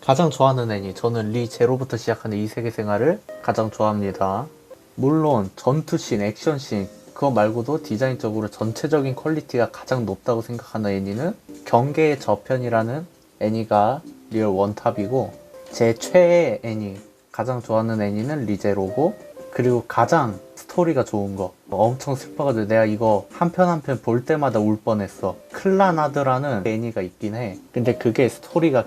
가장 좋아하는 애니. 저는 리 제로부터 시작하는 이 세계 생활을 가장 좋아합니다. 물론 전투씬, 액션씬 그거 말고도 디자인적으로 전체적인 퀄리티가 가장 높다고 생각하는 애니는 경계의 저편이라는 애니가 리얼 원탑이고 제 최애 애니 가장 좋아하는 애니는 리제로고 그리고 가장 스토리가 좋은 거. 엄청 슬퍼가지고 내가 이거 한 편 한 편 볼 때마다 울 뻔했어. 클라나드라는 애니가 있긴 해. 근데 그게 스토리가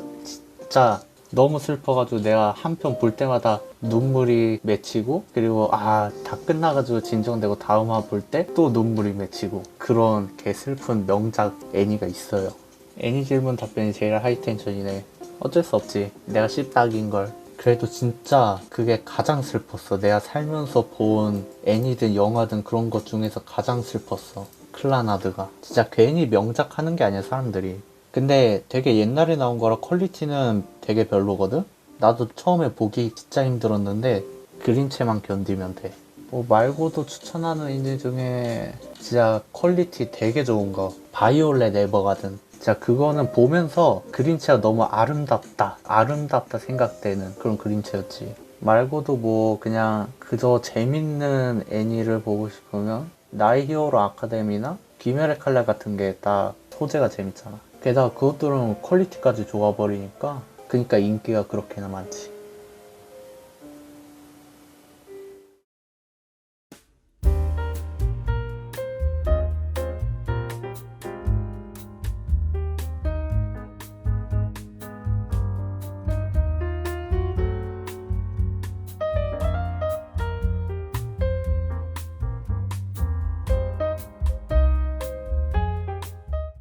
진짜 너무 슬퍼가지고 내가 한 편 볼 때마다 눈물이 맺히고 그리고 아 다 끝나가지고 진정되고 다음 화 볼 때 또 눈물이 맺히고 그런 개 슬픈 명작 애니가 있어요. 애니 질문 답변이 제일 하이텐션이네. 어쩔 수 없지. 내가 씹딱인 걸. 그래도 진짜 그게 가장 슬펐어. 내가 살면서 본 애니든 영화든 그런 것 중에서 가장 슬펐어. 클라나드가. 진짜 괜히 명작 하는 게 아니야 사람들이 근데 되게 옛날에 나온 거라 퀄리티는 되게 별로거든? 나도 처음에 보기 진짜 힘들었는데 그림체만 견디면 돼. 뭐 말고도 추천하는 인들 중에 진짜 퀄리티 되게 좋은 거. 바이올렛 에버가든. 진짜 그거는 보면서 그림체가 너무 아름답다. 아름답다 생각되는 그런 그림체였지. 말고도 뭐 그냥 그저 재밌는 애니를 보고 싶으면 나이 히어로 아카데미나 귀멸의 칼날 같은 게 다 소재가 재밌잖아 게다가 그것들은 퀄리티까지 좋아버리니까 그러니까 인기가 그렇게나 많지